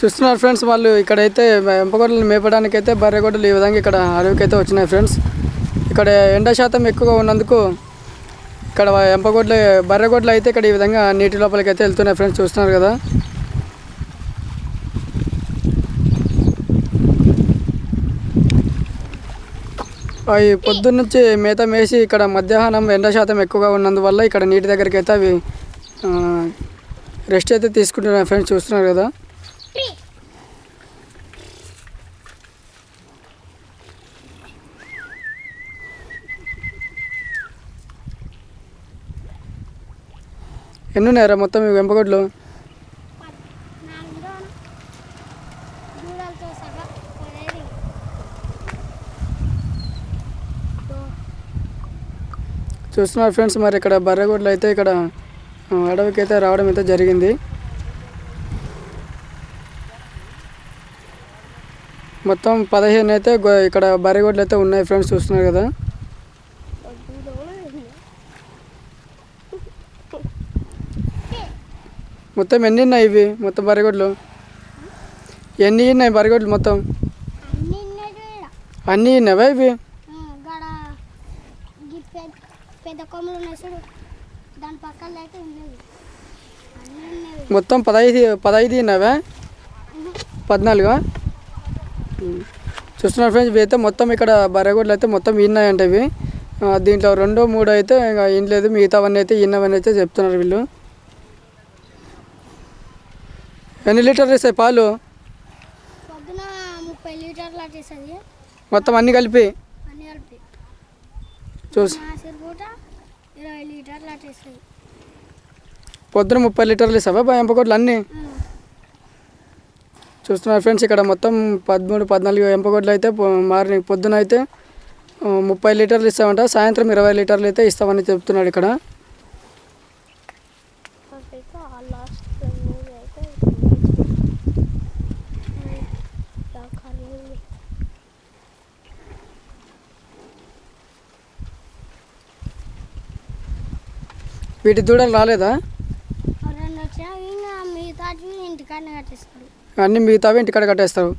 చూస్తున్నారు ఫ్రెండ్స్ వాళ్ళు ఇక్కడైతే ఎంపగొడ్డలు మేపడానికి అయితే బర్రెగొడ్డలు ఈ విధంగా ఇక్కడ అడవికి అయితే వచ్చినాయి ఫ్రెండ్స్. ఇక్కడ ఎండ శాతం ఎక్కువగా ఉన్నందుకు ఇక్కడ ఎంపగొడ్లు బర్రెగొడ్లు అయితే ఇక్కడ ఈ విధంగా నీటి లోపలికి అయితే వెళ్తున్నాయి ఫ్రెండ్స్ చూస్తున్నారు కదా. అవి పొద్దున్నుంచి మేత మేసి ఇక్కడ మధ్యాహ్నం ఎండ శాతం ఎక్కువగా ఉన్నందువల్ల ఇక్కడ నీటి దగ్గరికి అయితే అవి రెస్ట్ అయితే తీసుకుంటున్నాయి ఫ్రెండ్స్ చూస్తున్నారు కదా. ఎన్ని ఉన్నాయరా మొత్తం మీ వెంపగొడ్లు? చూస్తున్నారు ఫ్రెండ్స్ మరి ఇక్కడ బర్రెగొడ్లు అయితే ఇక్కడ అడవికి అయితే రావడం అయితే జరిగింది. మొత్తం పదిహేను అయితే ఇక్కడ బర్రెగొడ్లు అయితే ఉన్నాయి ఫ్రెండ్స్ చూస్తున్నారు కదా. మొత్తం ఎన్ని ఉన్నాయి ఇవి? మొత్తం బర్రెగొడ్లు? ఎన్ని ఉన్నాయి బర్రెగొడ్లు మొత్తం? అన్నీ ఉన్నావా ఇవి? మొత్తం పదహైదు పదహైదు ఉన్నావా? పద్నాలుగు? చూస్తున్నారు ఫ్రెండ్స్ ఇవి అయితే మొత్తం ఇక్కడ బరగొడ్లు అయితే మొత్తం ఈన్నాయంట ఇవి. దీంట్లో రెండో మూడో అయితే ఇంకా ఏం లేదు మిగతావన్నీ అయితే ఈన్నవన్నీ అయితే చెప్తున్నారు వీళ్ళు. ఎన్ని లీటర్లు ఇస్తాయి పాలు? ముప్పై లీటర్లు మొత్తం అన్నీ కలిపి? అన్ని కలిపి. చూసి నాసిర్ పూట ఇరవై లీటర్లు పొద్దున ముప్పై లీటర్లు ఇస్తావా బా ఎంపకొడ్లు అన్నీ? చూస్తున్నారు ఫ్రెండ్స్ ఇక్కడ మొత్తం పదమూడు పద్నాలుగు ఎంపకొడ్లు అయితే మార్నింగ్ పొద్దున అయితే ముప్పై లీటర్లు ఇస్తామంట సాయంత్రం ఇరవై లీటర్లు అయితే ఇస్తామని చెప్తున్నాడు ఇక్కడ. వీటి దూడలు రాలేదా? అన్నీ మిగతావి ఇంటికాడ కట్టేస్తావు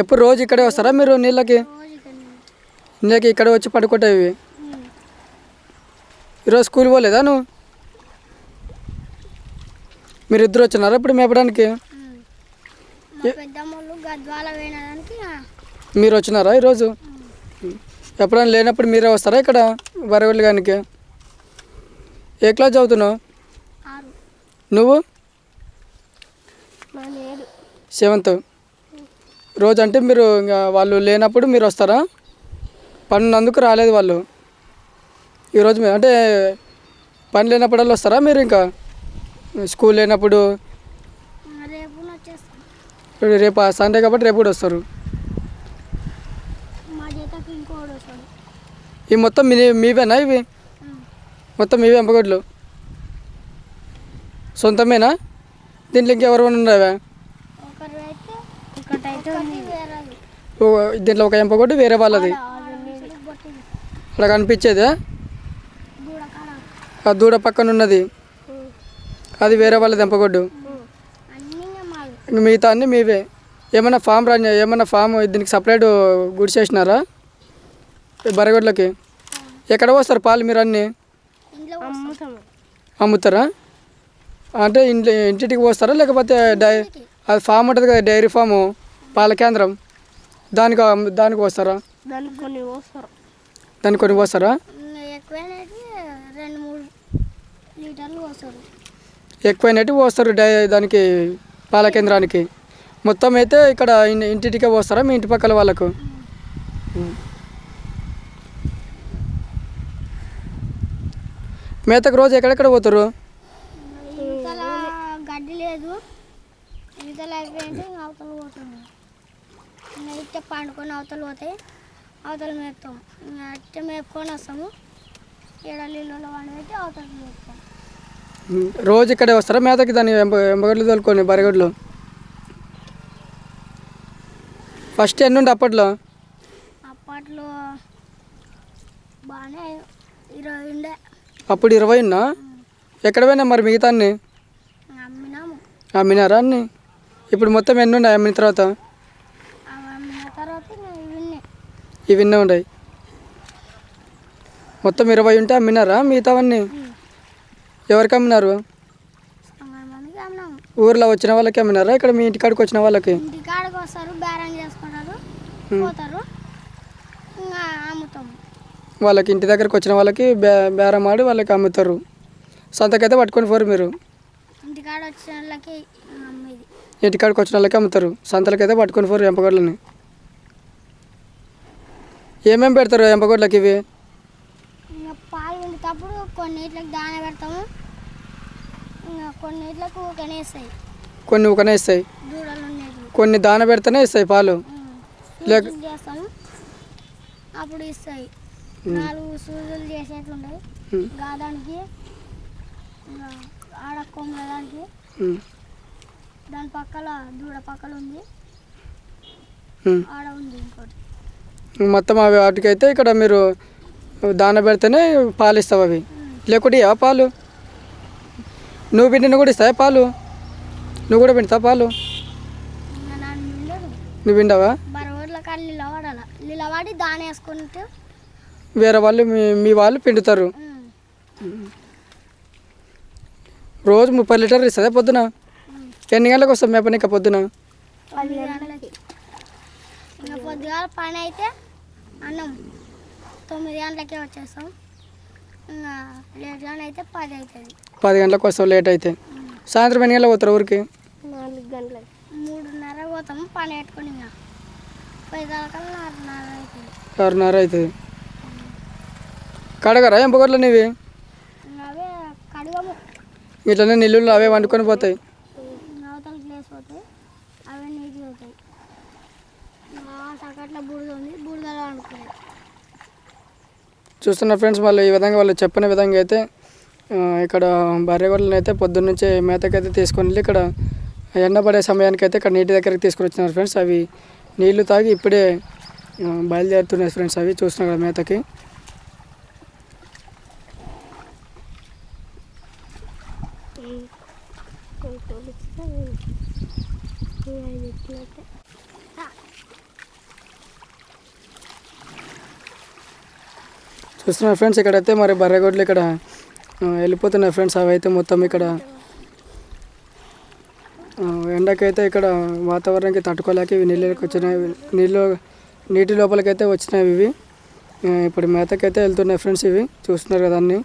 ఎప్పుడు రోజు ఇక్కడే వస్తారా మీరు నీళ్ళకి? నీళ్ళకి ఇక్కడ వచ్చి పడుకుంటాయి. ఈరోజు స్కూల్ పోలేదా నువ్వు? మీరు ఇద్దరు వచ్చినారా ఇప్పుడు మేపడానికి? మీరు వచ్చినారా ఈరోజు? ఎప్పుడైనా లేనప్పుడు మీరే వస్తారా ఇక్కడ బరగొల్లి గానికి? ఏ క్లాస్ చదువుతున్నావు? నువ్వు? సెవెంత్. రోజు అంటే మీరు ఇంకా వాళ్ళు లేనప్పుడు మీరు వస్తారా? పన్నందుకు రాలేదు వాళ్ళు. ఈరోజు మీరు అంటే పని లేనప్పుడల్లా వస్తారా మీరు ఇంకా? స్కూల్ లేనప్పుడు? రేపు సండే కాబట్టి రేపు కూడా వస్తారు. ఈ మొత్తం మీ మీవేనా ఇవి. మొత్తం మీవే ఎంపగొడ్లు సొంతమేనా? దీంట్లో ఇంకెవరు ఉన్నావా దీంట్లో ఒక ఎంపగొడ్డు వేరే వాళ్ళది. అక్కడ కనిపించేదా? ఆ దూడ పక్కన ఉన్నది. అది వేరే వాళ్ళది ఎంపగొడ్డు మిగతా అన్నీ మీవే. ఏమన్నా ఫామ్ రాని ఏమన్నా ఫామ్ దీనికి సపరేట్ గుడిసేసినారా ఈ బరగొడ్లకి? ఎక్కడ పోస్తారు పాలు మీరు అన్నీ? అమ్ముతారా? అంటే ఇంట్లో ఇంటింటికి పోస్తారా లేకపోతే డై అది ఫామ్ ఉంటుంది కదా డైరీ ఫాము పాల కేంద్రం. దానికి దానికి పోస్తారా? దానికి కొన్ని పోస్తారు? ఎక్కువైనట్టు పోస్తారు. డై దానికి పాల కేంద్రానికి. మొత్తం అయితే ఇక్కడ ఇంటింటికే పోస్తారా మీ ఇంటి పక్కల వాళ్ళకు? మేతకు రోజు ఎక్కడెక్కడ పోతారు గడ్డి లేదు. అయిపోయింది ఇంకా అవతల పోతుంది పండుకొని అవతల పోతాయి అవతల మేపుతాం. అట్టే మేపుకొని వస్తాము. ఏడ నీళ్ళలో పండబెట్టి అవతల మేపుతాం. రోజు ఇక్కడే వస్తారా? మేతకి దాన్ని ఎంబ ఎంబగడ్లు తోలుకొని బరగడ్లు? ఫస్ట్ ఎన్ని ఉండే అప్పట్లో? అప్పట్లో బాగానే ఇరవై ఉండే. అప్పుడు ఇరవై ఉన్నా? ఎక్కడ పోయినా మరి మిగతా అన్ని? అమ్మినారా అన్ని? ఇప్పుడు మొత్తం ఎన్ని ఉన్నాయి అమ్మిన తర్వాత? ఇవన్నీ. ఉన్నాయి. మొత్తం ఇరవై ఉంటే అమ్మినారా మిగతావన్నీ ఎవరికి అమ్మినారు? ఊర్లో వచ్చిన వాళ్ళకి అమ్మినారా? ఇక్కడ మీ ఇంటికాడికి వచ్చిన వాళ్ళకి? ఇంటికాడికి వస్తారు బేరం చేసుకుంటారు పోతారు ఇంకా అమ్ముతాము. వాళ్ళకి ఇంటి దగ్గరకు వచ్చిన వాళ్ళకి బే బేరం ఆడి వాళ్ళకి అమ్ముతారు. సంతకైతే పట్టుకొని పోరు మీరు. ఇంటికాడ వచ్చిన వాళ్ళకి ఇంటికాడికి వచ్చిన వాళ్ళకి అమ్ముతారు. సంతలకైతే పట్టుకొని పోరు ఎంపగొడ్లని. ఏమేమి పెడతారు ఎంపగొడ్లకి ఇవి? పాలు వండేటప్పుడు కొన్నిట్లకి దాన పెడతాము. కొన్నిట్లకు కొన్ని కొన్ని దాన పెడితేనే ఇస్తాయి పాలు. లేక- అప్పుడు ఇస్తాయి. నాలుగు సూదులు చేసేట్లుంటాయి ఉమ్, గాదానికి ఆడ ఉమ్, దాని పక్కల దూడ పక్కల ఉంది. ఆడ ఉంది ఇంకోటి. మొత్తం అవి వాటికైతే ఇక్కడ మీరు దాన పెడితేనే పాలు ఇస్తావు అవి లేకుంటే ఇవ్వవా పాలు? నువ్వు పిండిన కూడా ఇస్తావా పాలు? నువ్వు కూడా పిండుతావా పాలు? నువ్వు పిండవా? నిలబడి దాని వేసుకుంటూ వేరే వాళ్ళు మీ మీ వాళ్ళు పిండుతారు. రోజు ముప్పై లీటర్లు ఇస్తుందా పొద్దున. ఎన్ని గంటలకు వస్తాం పొద్దున? గంటలకి. ఇంకా పొద్దుగాల పని అయితే అన్నం. తొమ్మిది గంటలకే వచ్చేస్తాం. ఇంకా లేట్గా అయితే పది అవుతుంది పది గంటలకు వస్తాం లేట్ అయితే. సాయంత్రం ఎన్ని గంటలకు పోతారు ఊరికి? నాలుగు గంటలకి. మూడున్నర పోతాము పని పెట్టుకుని ఇంకా. పది దాకా నాలుగున్నర అవుతుంది ఆరున్నర అవుతుంది కడగరా? నీవి? ఇంకా అవే కడగము ఇట్లనే నీళ్ళు అవే వండుకొని పోతాయి. చూస్తున్న ఫ్రెండ్స్ వాళ్ళు ఈ విధంగా వాళ్ళు చెప్పిన విధంగా అయితే ఇక్కడ బర్రె గొర్రెలను అయితే మేతకైతే తీసుకొని వెళ్ళి ఇక్కడ ఎండబడే సమయానికి అయితే ఇక్కడ నీటి దగ్గరికి తీసుకొని వచ్చినారు ఫ్రెండ్స్. అవి నీళ్ళు తాగి ఇప్పుడే బయలుదేరుతున్నాయి ఫ్రెండ్స్ అవి చూస్తున్నారు కదా మేతకి. చూస్తున్నారు ఫ్రెండ్స్ ఇక్కడైతే మరి బర్రెగొడ్లు ఇక్కడ వెళ్ళిపోతున్నాయి ఫ్రెండ్స్. అవి అయితే మొత్తం ఇక్కడ ఎండకైతే ఇక్కడ వాతావరణానికి తట్టుకోలేక ఇవి నీళ్ళకి వచ్చినాయి. నీళ్ళు నీటి లోపలికైతే వచ్చినాయి ఇవి. ఇప్పుడు మేతకైతే వెళ్తున్నాయి ఫ్రెండ్స్ ఇవి. చూస్తున్నారు కదా అన్నీ.